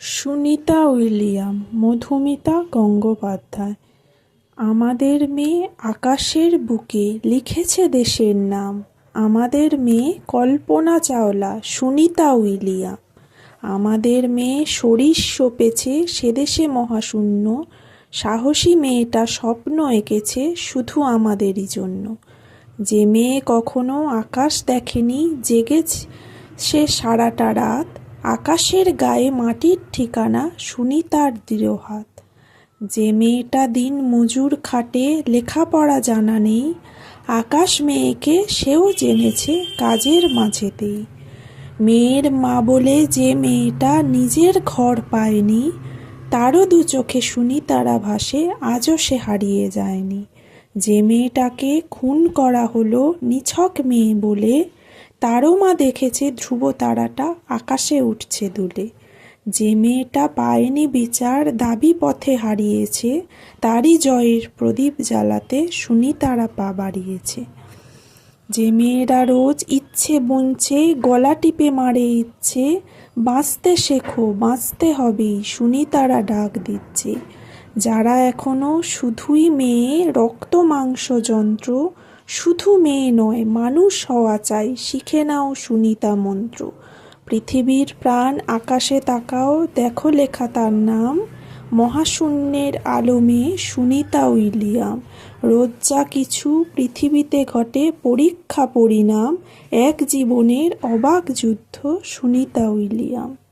Sunita William Madhumita Gangopadhyay, আমাদের মেয়ে আকাশের বুকে লিখেছে দেশের নাম, আমাদের মেয়ে কল্পনা চাওলা, সুনিতা উইলিয়াম আমাদের মেয়ে শরীর সপেছে সেদেশে মহাশূন্য, সাহসী মেয়েটা স্বপ্ন এঁকেছে শুধু আমাদেরই জন্য, যে মেয়ে কখনো আকাশ দেখেনি, জেগেছে সে সারাটা রাত আকাশের গায়ে মাটির ঠিকানা সুনিতার দৃঢ় হাত। যে মেয়েটা দিন মজুর খাটে লেখাপড়া জানা নেই, আকাশ মেয়েকে সেও জেনেছে কাজের মাঝেতেই। মেয়ের মা বলে যে মেয়েটা নিজের ঘর পায়নি, তারও দু চোখে সুনিতারা ভাসে আজও সে হারিয়ে যায়নি। যে মেয়েটাকে খুন করা হলো নিছক মেয়ে বলে তারও মা দেখেছে ধ্রুব তারাটা আকাশে উঠছে দুলে। যে মেয়েটা পায়নি বিচার দাবি পথে হারিয়েছে, তারই জয়ের প্রদীপ জ্বালাতে সুনিতারা পা বাড়িয়েছে। যে মেয়েরা রোজ ইচ্ছে বুনছে, গলা টিপে মারে ইচ্ছে, বাঁচতে শেখো, বাঁচতে হবেই, সুনিতারা ডাক দিচ্ছে। যারা এখনও শুধুই মেয়ে, রক্ত, মাংস, যন্ত্র, শুধু মেয়ে নয়, মানুষ হওয়া চাই, শিখে নাও সুনিতা মন্ত্র। পৃথিবীর প্রাণ আকাশে তাকাও, দেখো লেখা তার নাম। মহাশূন্যের আলমে সুনিতা উইলিয়াম রোজ যা কিছু পৃথিবীতে ঘটে, পরীক্ষা, পরিণাম, এক জীবনের অবাক যুদ্ধ সুনিতা উইলিয়াম